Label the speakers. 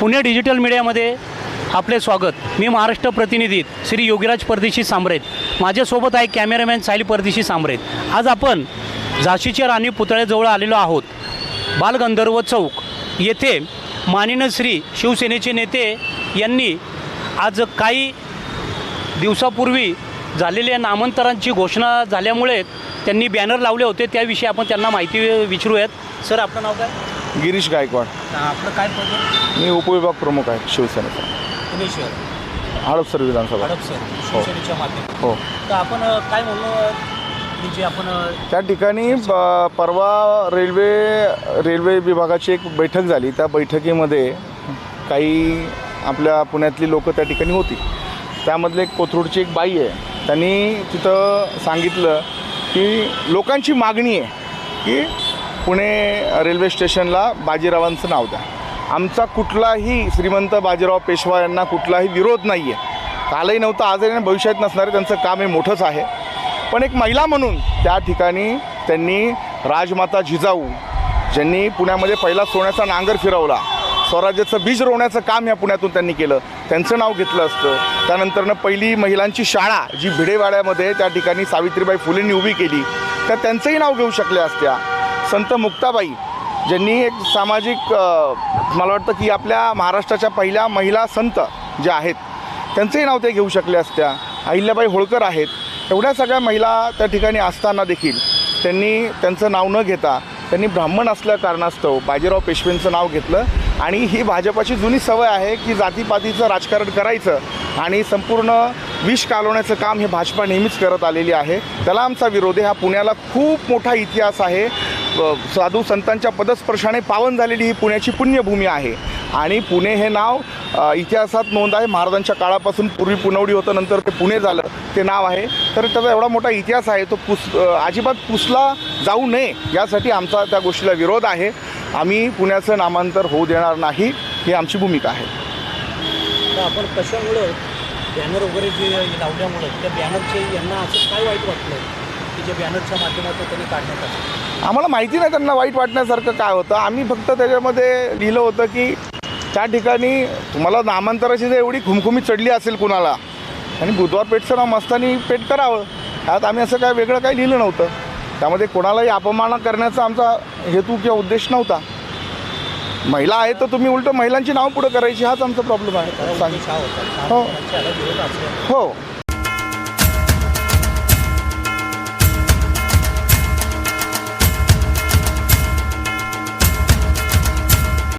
Speaker 1: Pune digital मीडियामध्ये आपले स्वागत. मी महाराष्ट्र प्रतिनिधी श्री योगीराज परदेशी सांबरेत माझ्यासोबत आहे कॅमेरामॅन साहिल परदेशी सांबरेत आज आपण झाशीच्या राणी पुतळ्याजवळ आलेलो आहोत. बालगंधर्व चौक येथे मानिन श्री शिवसेनेचे नेते यांनी आज काही दिवसापूर्वी झालेल्या नामांतरांची घोषणा झाल्यामुळे त्यांनी बॅनर लावले होते. त्याविषयी आपण त्यांना माहिती विचारूयात. सर आपलं नाव काय?
Speaker 2: गिरीश गायकवाड.
Speaker 1: आपलं काय पद?
Speaker 2: मी उपविभाग प्रमुख आहे शिवसेनेचा.
Speaker 1: पुणे शहर
Speaker 2: हडपसर विधानसभा.
Speaker 1: हडपसर शिवसेनेच्या माध्यमातून.
Speaker 2: हो.
Speaker 1: तर आपण अ, काय म्हणू की जे आपण अ,
Speaker 2: त्या ठिकाणी ब- परवा रेल्वे रेल्वे विभागाची एक बैठक झाली. त्या बैठकीमध्ये काही आपल्या पुण्यातली लोक त्या ठिकाणी होती. त्यामधले एक कोथरूडची एक बाई आहे. त्यांनी तिथं सांगितलं की लोकांची मागणी आहे की पुणे रेल्वे स्टेशनला बाजीरावांचं नाव द्या. आमचा कुठलाही श्रीमंत बाजीराव पेशवा यांना कुठलाही विरोध नाही आहे कालही नव्हतं आजही आणि भविष्यात नसणारे त्यांचं काम हे मोठंच आहे. पण एक महिला म्हणून त्या ठिकाणी त्यांनी राजमाता जिजाऊ ज्यांनी पुण्यामध्ये पहिला सोन्याचा नांगर फिरवला स्वराज्याचं बीज रोवण्याचं काम ह्या पुण्यातून त्यांनी केलं. त्यांचं नाव घेतलं असतं. त्यानंतरनं पहिली महिलांची शाळा जी भिडेवाड्यामध्ये त्या ठिकाणी सावित्रीबाई फुलेंनी उभी केली तर त्यांचंही नाव घेऊ शकल्या असत्या. संत मुक्ताबाई ज्यांनी एक सामाजिक मला वाटतं की आपल्या महाराष्ट्राच्या पहिल्या महिला संत ज्या आहेत त्यांचंही नाव ते घेऊ शकले असत्या. अहिल्याबाई होळकर आहेत. एवढ्या सगळ्या महिला त्या ठिकाणी असताना देखील त्यांनी त्यांचं नाव न घेता त्यांनी ब्राह्मण असल्या कारणास्तव बाजीराव पेशवेंचं नाव घेतलं आणि ही भाजपाची जुनी सवय आहे की जातीपातीचं राजकारण करायचं आणि संपूर्ण विष कालवण्याचं काम हे भाजपा नेहमीच करत आलेली आहे. त्याला आमचा विरोध आहे. हा पुण्याला खूप मोठा इतिहास आहे. साधू संतांच्या पदस्पर्शाने पावन झालेली ही पुण्याची पुण्यभूमी आहे. आणि पुणे हे नाव इतिहासात नोंद आहे. महाराजांच्या काळापासून पूर्वी पुनवडी होतं नंतर ते पुणे झालं ते नाव आहे. तर त्याचा एवढा मोठा इतिहास आहे तो पुस अजिबात पुसला जाऊ नये यासाठी आमचा त्या गोष्टीला विरोध आहे. आम्ही पुण्याचं नामांतर होऊ देणार नाही ही आमची भूमिका आहे.
Speaker 1: आपण कशामुळं बॅनर वगैरे जे लावल्यामुळं त्या बॅनरचे यांना असं काय वाईट वाटलं? की जे बॅनरच्या माध्यमातून त्यांनी काढण्यात आलं?
Speaker 2: आम्हाला माहिती नाही त्यांना वाईट वाटण्यासारखं काय होतं. आम्ही फक्त त्याच्यामध्ये लिहिलं होतं की त्या ठिकाणी तुम्हाला नामांतराची जर एवढी खुमखुमी चढली असेल कुणाला आणि बुधवार पेठचं नाव मस्तानी पेठ करावं. त्यात आम्ही असं काय वेगळं काही लिहिलं नव्हतं. त्यामध्ये कोणालाही अपमान करण्याचा आमचा हेतू किंवा उद्देश नव्हता. महिला आहे तर तुम्ही उलटं महिलांची नाव पुढं करायची हाच आमचा प्रॉब्लेम आहे.
Speaker 1: हा
Speaker 2: हो.